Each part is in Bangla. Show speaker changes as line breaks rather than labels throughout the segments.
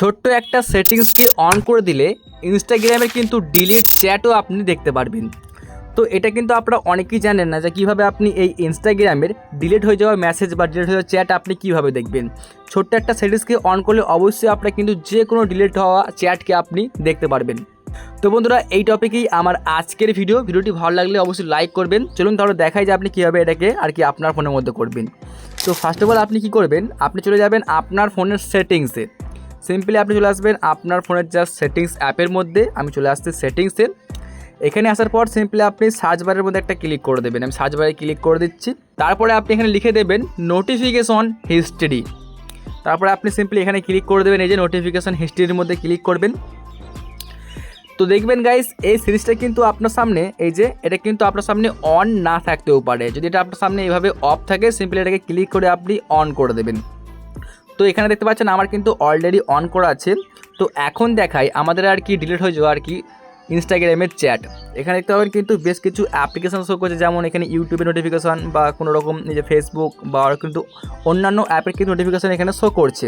ছোট্ট একটা সেটিংসকে অন করে দিলে ইনস্টাগ্রামে কিন্তু ডিলিট চ্যাটও আপনি দেখতে পারবেন। তো এটা কিন্তু আপনারা অনেকেই জানেন না যে কীভাবে আপনি এই ইনস্টাগ্রামের ডিলিট হয়ে যাওয়া মেসেজ বা ডিলিট হয়ে যাওয়া চ্যাট আপনি কীভাবে দেখবেন। ছোট্ট একটা সেটিংসকে অন করলে অবশ্যই আপনারা কিন্তু যে কোনো ডিলিট হওয়া চ্যাটকে আপনি দেখতে পারবেন। তো বন্ধুরা, এই টপিকেই আমার আজকের ভিডিও ভিডিওটি ভালো লাগলে অবশ্যই লাইক করবেন। চলুন তাহলে দেখাই যে আপনি কীভাবে এটাকে আর কি আপনার ফোনের মধ্যে করবেন। তো ফার্স্ট অফ অল আপনি কী করবেন? আপনি চলে যাবেন আপনার ফোনের সেটিংসে সিম্পলি আপনি চলে আসবেন আপনার ফোনের জাস্ট সেটিংস অ্যাপের মধ্যে। আমি চলে আসছি সেটিংসে এখানে আসার পর সিম্পলি আপনি সার্চ বারের মধ্যে একটা ক্লিক করে দেবেন। আমি সার্চ বারে ক্লিক করে দিচ্ছি। তারপরে আপনি এখানে লিখে দেবেন নোটিফিকেশন হিস্ট্রি তারপরে আপনি সিম্পলি এখানে ক্লিক করে দেবেন, এই যে নোটিফিকেশন হিস্ট্রির মধ্যে ক্লিক করবেন। তো দেখবেন গাইস এই সিরিজটা কিন্তু আপনার সামনে, এই যে এটা কিন্তু আপনার সামনে অন না থাকতেও পারে। যদি এটা আপনার সামনে এইভাবে অফ থাকে সিম্পলি এটাকে ক্লিক করে আপনি অন করে দেবেন। তো এখানে দেখতে পাচ্ছেন আমার কিন্তু অলরেডি অন করা আছে। তো এখন দেখাই আমাদের আর কি ডিলিট হয়ে যাওয়া আর কি ইনস্টাগ্রামের চ্যাট এখানে দেখতে পাবেন কিন্তু বেশ কিছু অ্যাপ্লিকেশন শো করছে, যেমন এখানে ইউটিউবের নোটিফিকেশন বা কোনো রকম যে ফেসবুক বা কিন্তু অন্যান্য অ্যাপের কিন্তু নোটিফিকেশন এখানে শো করছে।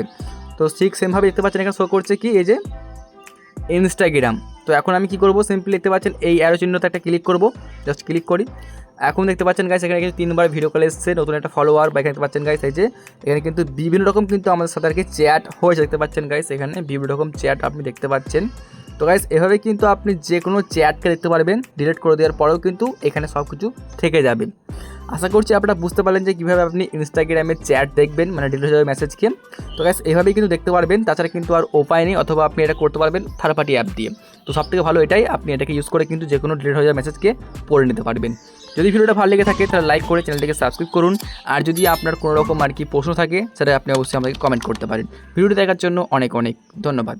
তো ঠিক সেমভাবে দেখতে পাচ্ছেন এখানে শো করছে কি এই যে ইনস্টাগ্রাম তো এখন আমি কি করব? সিম্পলি দেখতে পাচ্ছেন এই অ্যারো চিহ্নতে একটা ক্লিক করব। জাস্ট ক্লিক করি। এখন দেখতে পাচ্ছেন গাইস এখানে কিন্তু তিনবার ভিডিও কল এসছে, নতুন একটা ফলোয়ার বা এখানে দেখতে পাচ্ছেন গাইস এই যে, এখানে কিন্তু বিভিন্ন রকম কিন্তু আমাদের সাথে আর কি চ্যাট হয়েছে, দেখতে পাচ্ছেন গাইস এখানে বিভিন্ন রকম চ্যাট আপনি দেখতে পাচ্ছেন। তো গাইস এভাবে কিন্তু আপনি যে কোনো চ্যাটকে দেখতে পারবেন ডিলিট করে দেওয়ার পরেও কিন্তু এখানে সব কিছু থেকে যাবে। আশা করছি আপনারা বুঝতে পারলেন যে কীভাবে আপনি ইনস্টাগ্রামের চ্যাট দেখবেন মানে ডিলিট হয়ে মেসেজকে তো গাইস এভাবেই কিন্তু দেখতে পারবেন, তাছাড়া কিন্তু আর উপায় নেই, অথবা আপনি এটা করতে পারবেন থার্ড পার্টি অ্যাপ দিয়ে। তো সব থেকে ভালো এটাই, আপনি এটাকে ইউজ করে কিন্তু যে কোনো ডিলিট হয়ে যাওয়া মেসেজকে পড়ে নিতে পারবেন। যদি ভিডিওটা ভালো লেগে থাকে, তাহলে লাইক করে চ্যানেলটিকে সাবস্ক্রাইব করুন। আর যদি আপনার কোনো রকম আর কি প্রশ্ন থাকে সেটা আপনি অবশ্যই আমাকে কমেন্ট করতে পারেন। ভিডিওটি দেখার জন্য অনেক অনেক ধন্যবাদ।